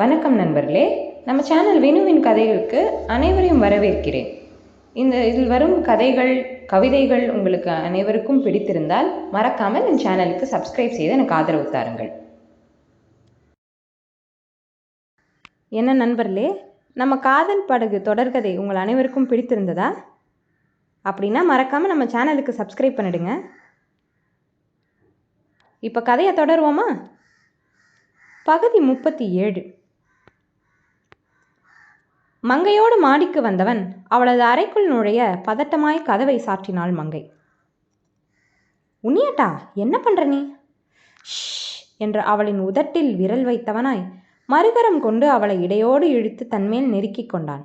வணக்கம் நண்பர்களே. நம்ம சேனல் வினுவின் கதைகளுக்கு அனைவரையும் வரவேற்கிறேன். இந்த இதில் வரும் கதைகள் கவிதைகள் உங்களுக்கு அனைவருக்கும் பிடித்திருந்தால் மறக்காமல் என் சேனலுக்கு சப்ஸ்கிரைப் செய்து எனக்கு ஆதரவு தாருங்கள். என்ன நண்பர்களே நம்ம காதல் படகு தொடர்கதை உங்கள் அனைவருக்கும் பிடித்திருந்ததா? அப்படின்னா மறக்காமல் நம்ம சேனலுக்கு சப்ஸ்கிரைப் பண்ணிடுங்க. இப்போ கதையை தொடருவோமா? பகுதி முப்பத்தி ஏழு. மங்கையோடு மாடிக்கு வந்தவன் அவளது அறைக்குள் நுழைய பதட்டமாய் கதவை சாற்றினாள் மங்கை. உன்னியட்டா என்ன பண்ற நீ? ஷ் என்று அவளின் உதட்டில் விரல் வைத்தவனாய் மறுகரம் கொண்டு அவளை இடையோடு இழுத்து தன்மேல் நெருக்கிக் கொண்டான்.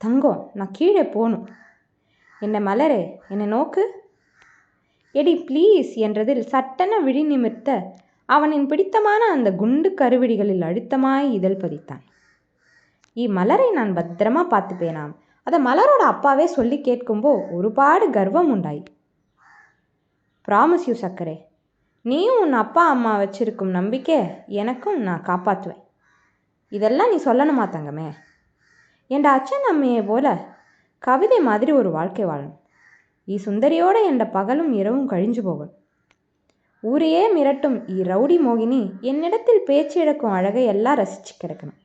தங்கம் நான் கீழே போகணும் என்ன மலரே என்னை நோக்கு? எடி ப்ளீஸ் என்றதில் சட்டென விழி நிமிர்த்த அவனின் பிடித்தமான அந்த குண்டு கருவிடிகளில் அழுத்தமாய் இதழ் பதித்தான். இம்மலரை நான் பத்திரமா பார்த்துப்பேனாம். அதை மலரோட அப்பாவே சொல்லி கேட்கும்போ ஒருபாடு கர்வம் உண்டாய். ப்ராமிஸ் யூ சக்கரே நீயும் உன் அப்பா அம்மா வச்சிருக்கும் நம்பிக்கை எனக்கும் நான் காப்பாற்றுவேன் இதெல்லாம் நீ சொல்லணுமா தங்கமே? என் அச்சன் அம்மையை போல கவிதை மாதிரி ஒரு வாழ்க்கை வாழும். ஈ சுந்தரியோட என் பகலும் இரவும் கழிஞ்சு போகணும் ஊரையே மிரட்டும் இ ரவுடி மோகினி என்னிடத்தில் பேச்சு எடுக்கும் அழகை எல்லாம் ரசிச்சு கிடக்கணும்.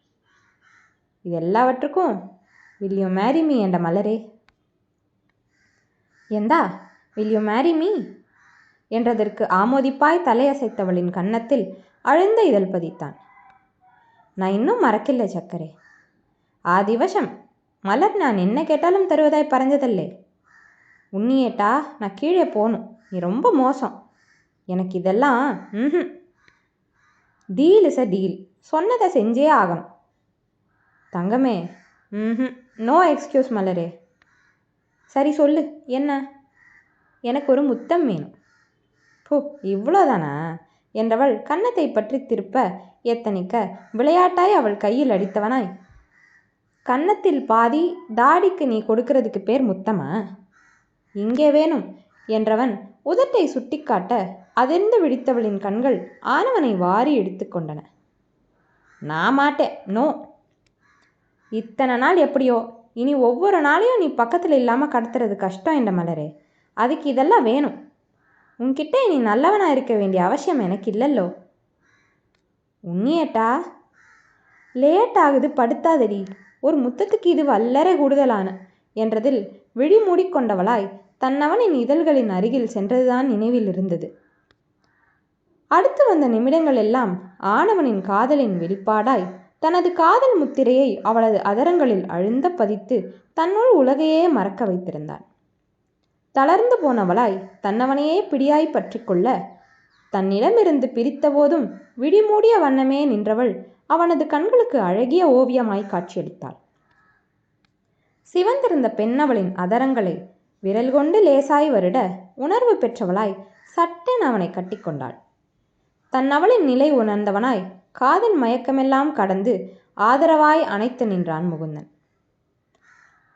இது எல்லாவற்றுக்கும் வில் யூ மேரி மீ என்ற மலரே. எந்தா வில் யூ மேரி மீ என்றதற்கு ஆமோதிப்பாய் தலையசைத்தவளின் கன்னத்தில் அழுந்த இதழ் பதித்தான். நான் இன்னும் மறக்கில்லை சக்கரே. ஆதிவசம் மலர் நான் என்ன கேட்டாலும் தருவதாய் பறஞ்சதில்லை உன்னியேட்டா நான் கீழே போகணும் நீ ரொம்ப மோசம். எனக்கு இதெல்லாம் ம் டீல் இஸ் அ டீல் சொன்னதை செஞ்சே ஆகணும். தங்கமே. ம் நோ எக்ஸ்கியூஸ் மலரே. சரி சொல்லு. என்ன? எனக்கு ஒரு முத்தம் வேணும். போ இவ்வளோதானா? என்றவள் கன்னத்தை பற்றி திருப்ப எத்தனிக்க விளையாட்டாய் அவள் கையில் அடித்தவனாய். கன்னத்தில் பாதி தாடிக்கு நீ கொடுக்கறதுக்கு பேர் முத்தமா? இங்கே வேணும் என்றவன் உதட்டை சுட்டிக்காட்ட அதிர்ந்து விழித்தவளின் கண்கள் ஆனவனை வாரி எடுத்துக்கொண்டன நான் மாட்டேன். நோ இத்தனை நாள் எப்படியோ? இனி ஒவ்வொரு நாளையும் நீ பக்கத்தில் இல்லாமல் கடத்துறது கஷ்டம் என்ற மலரே. அதுக்கு இதெல்லாம் வேணும். உன்கிட்ட நீ நல்லவனாக இருக்க வேண்டிய அவசியம் எனக்கு இல்லைல்லோ? உன்னியேட்டா லேட் ஆகுது படுத்தாதடி. ஒரு முத்தத்துக்கு இது வல்லரை கூடுதலான என்றதில் விழி மூடிக்கொண்டவளாய் தன்னவனின் இதழ்களின் அருகில் சென்றதுதான் நினைவில் இருந்தது. அடுத்து வந்த நிமிடங்கள் எல்லாம் ஆணவனின் காதலின் வெளிப்பாடாய் தனது காதல் முத்திரையை அவளது அதரங்களில் அழுந்த பதித்து தன்னுள் உலகையே மறக்க வைத்திருந்தான் தளர்ந்து போனவளாய் தன்னவனையே பிடியாய் பற்றி கொள்ள தன்னிடமிருந்து பிரித்தபோதும் விடிமூடிய வண்ணமே நின்றவள் அவனது கண்களுக்கு அழகிய ஓவியமாய் காட்சியளித்தாள். சிவந்திருந்த பெண்ணவளின் அதரங்களை விரல் கொண்டு லேசாய் வருட உணர்வு பெற்றவளாய் சட்டென் அவனை கட்டிக்கொண்டாள் தன்னவளின் நிலை உணர்ந்தவனாய் காதல் மயக்கமெல்லாம் கடந்து ஆதரவாய் அணைத்து நின்றான் முகுந்தன்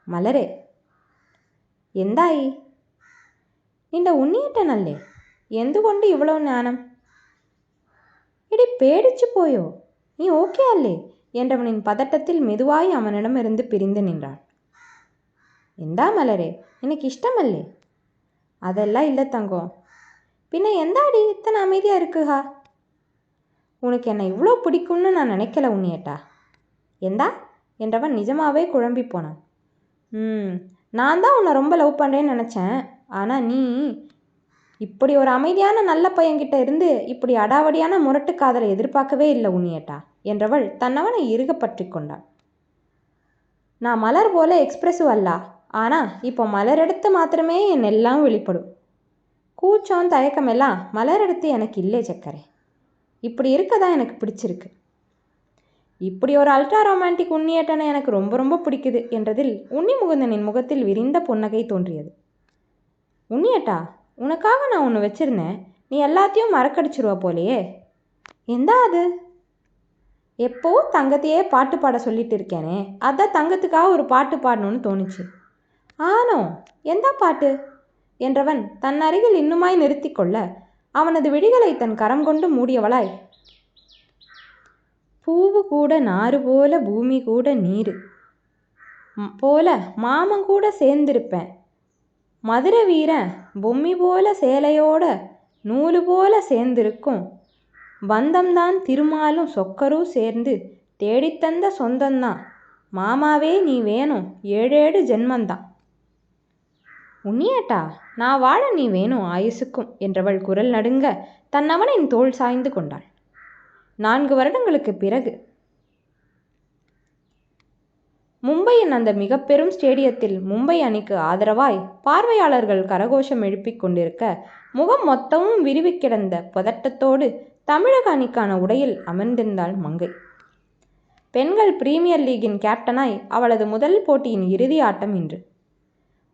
மலரே എന്തായി നിന്റെ ഉണ്ണിയേട്ടനല്ലേ എന്തുകൊണ്ട് ഇവളോ ജ്ഞാനം ഇടി പേടിച്ചു പോയോ നീ ഓക്കെ അല്ലേ என்றவனின் பதட்டத்தில் மெதுவாய் அவனிடமிருந்து பிரிந்து நின்றாள் எந்தா மலரே எனக்கு இஷ்டமல்லே அதெல்லாம் இல்லை தங்கம் பின்ன எந்தாடி இத்தனை அமைதியாக இருக்குஹா உனக்கு என்னை இவ்வளோ பிடிக்கும்னு நான் நினைக்கல உன்னியேட்டா? எந்தா என்றவன் நிஜமாவே குழம்பி போனான். ம் நான் தான் உன்னை ரொம்ப லவ் பண்ணுறேன்னு நினச்சேன். ஆனால் நீ இப்படி ஒரு அமைதியான நல்ல பையன்கிட்ட இருந்து இப்படி அடாவடியான முரட்டு காதலை எதிர்பார்க்கவே இல்லை உன்னியட்டா? என்றவள் தன்னவனை இறுக பற்றி கொண்டாள். நான் மலர் போல எக்ஸ்பிரஸிவ் அல்ல. ஆனால் இப்போ மலர் எடுத்து மாத்திரமே என் எல்லாம் வெளிப்படும். கூச்சம் தயக்கம் எல்லாம் மலர் எடுத்து எனக்கு இல்லை சக்கரை இப்படி இருக்க தான் எனக்கு பிடிச்சிருக்கு. இப்படி ஒரு அல்ட்ரா ரொமான்டிக் உன்னியேட்டனை எனக்கு ரொம்ப ரொம்ப பிடிக்குது என்றதில் உன்னி முகுந்தனின் முகத்தில் விரிந்த புன்னகை தோன்றியது. உன்னியேட்டா உனக்காக நான் ஒன்று வச்சுருந்தேன். நீ எல்லாத்தையும் மறக்கடிச்சிருவ போலையே. எந்தா அது? எப்போ தங்கத்தையே பாட்டு பாட சொல்லிட்டு இருக்கேனே. அதான் தங்கத்துக்காக ஒரு பாட்டு பாடணும்னு தோணுச்சு. ஆனோ எந்த பாட்டு? என்றவன் தன் அருகில் இன்னுமாய் நிறுத்தி கொள்ள அவனது விழிகளை தன் கரம் கொண்டு மூடியவளாய். பூவு கூட நாறு போல பூமி கூட நீர். போல மாமன் கூட சேர்ந்திருப்பேன். மதுரை வீரன் பொம்மி போல சேலையோட நூலு போல சேர்ந்திருக்கும். பந்தம்தான் திருமாலும் சொக்கரும் சேர்ந்து தேடித்தந்த சொந்தந்தான். மாமாவே நீ வேணும். ஏழேழு ஜென்மந்தான். உன்னியேட்டா? நான் வாழ நீ வேணும் ஆயுசுக்கும் என்றவள் குரல் நடுங்க தன்னவனின் தோல் தோள் சாய்ந்து கொண்டாள். நான்கு வருடங்களுக்கு பிறகு மும்பையின் அந்த மிக பெரும் ஸ்டேடியத்தில் மும்பை அணிக்கு ஆதரவாய் பார்வையாளர்கள் கரகோஷம் எழுப்பிக் கொண்டிருக்க முகம் மொத்தமும் விரிவி கிடந்த பதட்டத்தோடு தமிழக அணிக்கான உடையில் அமர்ந்திருந்தாள் மங்கை. பெண்கள் பிரீமியர் லீகின் கேப்டனாய் அவளது முதல் போட்டியின் இறுதி ஆட்டம் இன்று.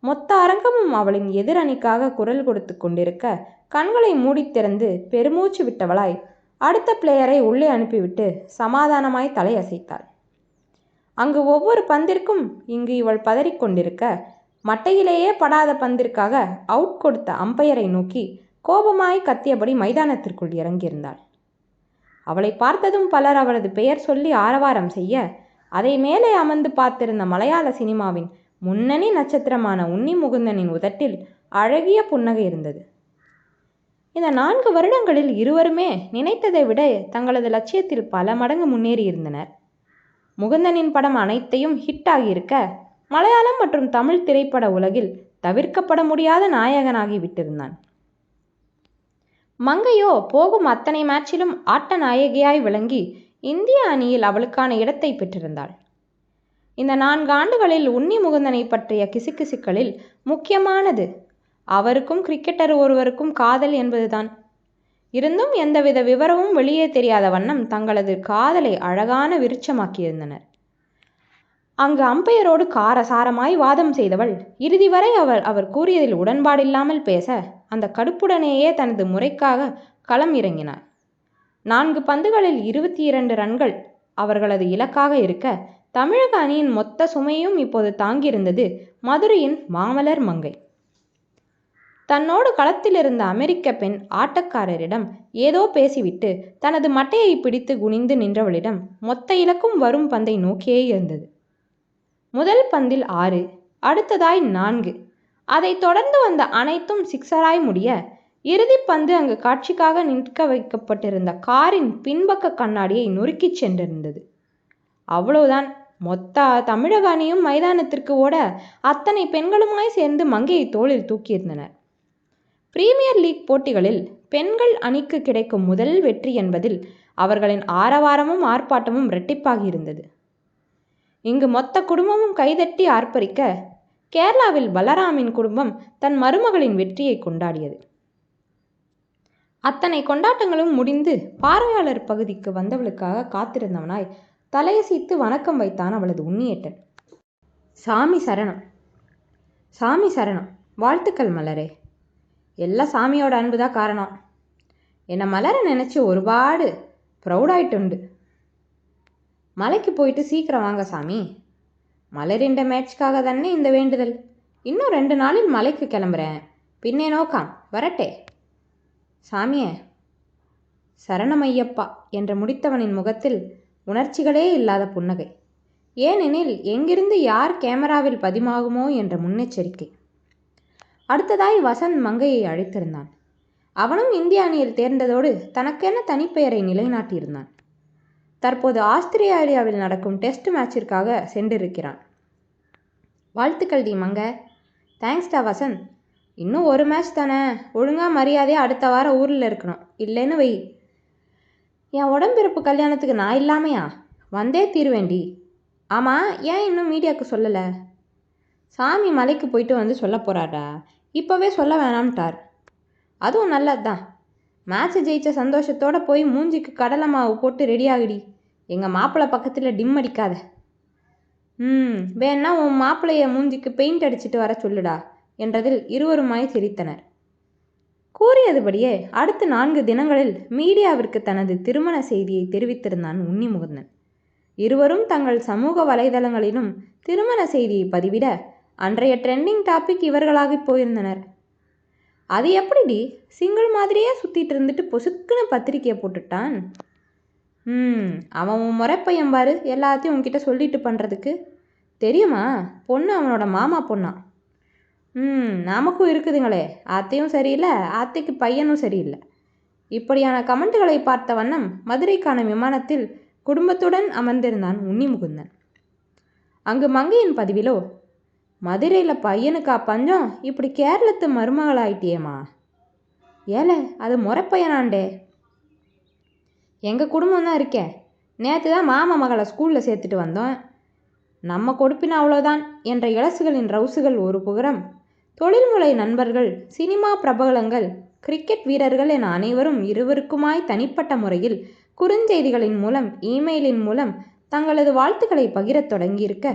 மொத்த அரங்கமும் அவளின் எதிர் அணிக்காக குரல் கொடுத்து கொண்டிருக்க கண்களை மூடித்திறந்து பெருமூச்சு விட்டவளாய் அடுத்த பிளேயரை உள்ளே அனுப்பிவிட்டு சமாதானமாய் தலையசைத்தாள். அங்கு ஒவ்வொரு பந்திற்கும் இங்கு இவள் பதறிக்கொண்டிருக்க மட்டையிலேயே படாத பந்திற்காக அவுட் கொடுத்த அம்பையரை நோக்கி கோபமாய் கத்தியபடி மைதானத்திற்குள் இறங்கியிருந்தாள். அவளை பார்த்ததும் பலர் அவளது பெயர் சொல்லி ஆரவாரம் செய்ய அதை மேலே அமர்ந்து பார்த்திருந்த மலையாள சினிமாவின் முன்னணி நட்சத்திரமான உன்னி முகுந்தனின் உதட்டில் அழகிய புன்னகை இருந்தது. இந்த நான்கு வருடங்களில் இருவருமே நினைத்ததை விட தங்களது லட்சியத்தில் பல மடங்கு முன்னேறியிருந்தனர் முகுந்தனின் படம் அனைத்தையும் ஹிட் ஆகியிருக்க மலையாளம் மற்றும் தமிழ் திரைப்பட உலகில் தவிர்க்கப்பட முடியாத நாயகனாகி விட்டிருந்தான். மங்கையோ போகும் அத்தனை மேட்சிலும் ஆட்ட நாயகியாய் விளங்கி இந்திய அணியில் அவளுக்கான இடத்தை பெற்றிருந்தாள். இந்த நான்கு ஆண்டுகளில் உன்னி முகுந்தனை பற்றிய கிசுகிசுக்களில் முக்கியமானது அவருக்கும் கிரிக்கெட்டர் ஒருவருக்கும் காதல் என்பதுதான். இருந்தும் எந்தவித விவரமும் வெளியே தெரியாத வண்ணம் தங்களது காதலை அழகான விருட்சமாக்கியிருந்தனர். அங்கு அம்பையரோடு காரசாரமாய் வாதம் செய்தவள் இறுதி வரை அவர் அவர் கூறியதில் உடன்பாடில்லாமல் பேச அந்த கடுப்புடனேயே தனது முறைக்காக களம் இறங்கினார். நான்கு பந்துகளில் இருபத்தி இரண்டு ரன்கள் அவர்களது இலக்காக இருக்க தமிழக அணியின் மொத்த சுமையும் இப்போது தாங்கியிருந்தது மதுரையின் மாமலர் மங்கை. தன்னோடு களத்தில் இருந்த அமெரிக்க பெண் ஆட்டக்காரரிடம் ஏதோ பேசிவிட்டு தனது மட்டையை பிடித்து குனிந்து நின்றவளிடம் மொத்த இலக்கும் வரும் பந்தை நோக்கியே இருந்தது. முதல் பந்தில் ஆறு அடுத்ததாய் நான்கு. அதை தொடர்ந்து வந்த அனைத்தும் சிக்ஸராய் முடிய இறுதி பந்து அங்கு காட்சிக்காக நிற்க வைக்கப்பட்டிருந்த காரின் பின்பக்க கண்ணாடியை நொறுக்கிச் சென்றிருந்தது. அவ்வளவுதான். மொத்த தமிழக அணியும் மைதானத்திற்கு ஓட அத்தனை பெண்களுமாய் சேர்ந்து மங்கையை தோளில் தூக்கியிருந்தனர். பிரீமியர் லீக் போட்டிகளில் பெண்கள் அணிக்கு கிடைக்கும் முதல் வெற்றி என்பதில் அவர்களின் ஆரவாரமும் ஆர்ப்பாட்டமும் இரட்டிப்பாகி இருந்தது இங்கு மொத்த குடும்பமும் கைதட்டி ஆர்ப்பரிக்க கேரளாவில் பலராமின் குடும்பம் தன் மருமகளின் வெற்றியை கொண்டாடியது. அத்தனை கொண்டாட்டங்களும் முடிந்து பார்வையாளர் பகுதிக்கு வந்தவளுக்காக காத்திருந்தவனாய் தலையசைத்து வணக்கம் வைத்தான் அவளது உன்னியேட்டன் சாமி சரணம். சாமி சரணம். வாழ்த்துக்கள் மலரே. எல்லாம் சாமியோட அன்பு தான் காரணம். என்னை மலரை நினச்சி ஒருபாடு ப்ரௌடாயிட்டுண்டு மலைக்கு போயிட்டு சீக்கிரம் வாங்க சாமி. மலரிண்ட மேட்ச்க்காக தானே இந்த வேண்டுதல். இன்னும் ரெண்டு நாளில் மலைக்கு கிளம்புறேன். பின்னே நோக்காம். வரட்டே. சாமியே. சரணமையப்பா என்று முடித்தவனின் முகத்தில் உணர்ச்சிகளே இல்லாத புன்னகை. ஏனெனில் எங்கிருந்து யார் கேமராவில் பதிமாகுமோ என்ற முன்னெச்சரிக்கை. அடுத்ததாய் வசந்த் மங்கையை அழைத்திருந்தான். அவனும் இந்திய அணியில் தேர்ந்ததோடு தனக்கென தனிப்பெயரை நிலைநாட்டியிருந்தான். தற்போது ஆஸ்திரேலியாவில் நடக்கும் டெஸ்ட் மேட்சிற்காக சென்றிருக்கிறான். வாழ்த்துக்கள் டி மங்க. தேங்க்ஸ்டா வசந்த். இன்னும் ஒரு மேட்ச் தானே. ஒழுங்காக மரியாதையாக அடுத்த வாரம் ஊரில் இருக்கணும். இல்லைன்னு வை. என் உடம்பிறப்பு கல்யாணத்துக்கு நான் இல்லாமையா? வந்தே தீருவேண்டி. ஆமாம் ஏன் இன்னும் மீடியாவுக்கு சொல்லலை? சாமி மலைக்கு போயிட்டு வந்து சொல்ல போகிறாடா இப்போவே சொல்ல வேணாம்ட்டார். அதுவும் நல்லது தான் மேட்ச் ஜெயிச்ச சந்தோஷத்தோடு போய் மூஞ்சிக்கு கடலை மாவு போட்டு ரெடி ஆகிடி. எங்கள் மாப்பிள்ளை பக்கத்தில் டிம் அடிக்காத. ம் வேணா உன் மாப்பிள்ளைய மூஞ்சிக்கு பெயிண்ட் அடிச்சிட்டு வர சொல்லுடா என்றதில் இருவருமாய் சிரித்தனர். கூறியதுபடியே அடுத்த நான்கு தினங்களில் மீடியாவிற்கு தனது திருமண செய்தியை தெரிவித்திருந்தான் உன்னிமுகந்தன் இருவரும் தங்கள் சமூக வலைதளங்களிலும் திருமண செய்தியை பதிவிட அன்றைய ட்ரெண்டிங் டாபிக் இவர்களாகி போயிருந்தனர். அது எப்படிடி? சிங்கிள் மாதிரியே சுற்றிட்டு இருந்துட்டு பொசுக்குன்னு பத்திரிக்கையை போட்டுட்டான்? ம் அவன் உன் முறைப்பையன் பாரு எல்லாத்தையும் உன்கிட்ட சொல்லிட்டு பண்ணுறதுக்கு தெரியுமா? பொண்ணு அவனோட மாமா பொண்ணா. ம் நமக்கும் இருக்குதுங்களே. அத்தையும் சரியில்லை அத்தைக்கு பையனும் சரியில்லை. இப்படியான கமெண்ட்டுகளை பார்த்த வண்ணம் மதுரைக்கான விமானத்தில் குடும்பத்துடன் அமர்ந்திருந்தான் உன்னி முகுந்தன் அங்கு மங்கையின் பதிவிலோ மதுரையில் பையனுக்கா பஞ்சம்? இப்படி கேரளத்து மருமகளாயிட்டியேம்மா. ஏலே அது முறைப்பையனாண்டே. எங்கள் குடும்பம் தான் இருக்கே. நேற்று தான் மாமா மகளை ஸ்கூலில் சேர்த்துட்டு வந்தோம். நம்ம கொடுப்பின அவ்வளோதான் என்ற இளசுகளின் ரவுசுகள் ஒரு புகரம் தொழில்முறை நண்பர்கள் சினிமா பிரபலங்கள் கிரிக்கெட் வீரர்கள் என அனைவரும் இருவருக்குமாய் தனிப்பட்ட முறையில் குறுஞ்செய்திகளின் மூலம் இமெயிலின் மூலம் தங்களது வாழ்த்துக்களை பகிரத் தொடங்கியிருக்க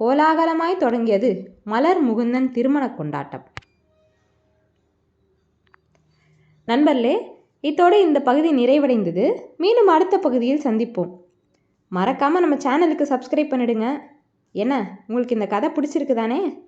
கோலாகலமாய் தொடங்கியது மலர் முகுந்தன் திருமண கொண்டாட்டம். நண்பர்களே இத்தோடு இந்த பகுதி நிறைவடைந்தது. மீண்டும் அடுத்த பகுதியில் சந்திப்போம். மறக்காமல் நம்ம சேனலுக்கு சப்ஸ்கிரைப் பண்ணிடுங்க. என்ன உங்களுக்கு இந்த கதை பிடிச்சிருக்கு தானே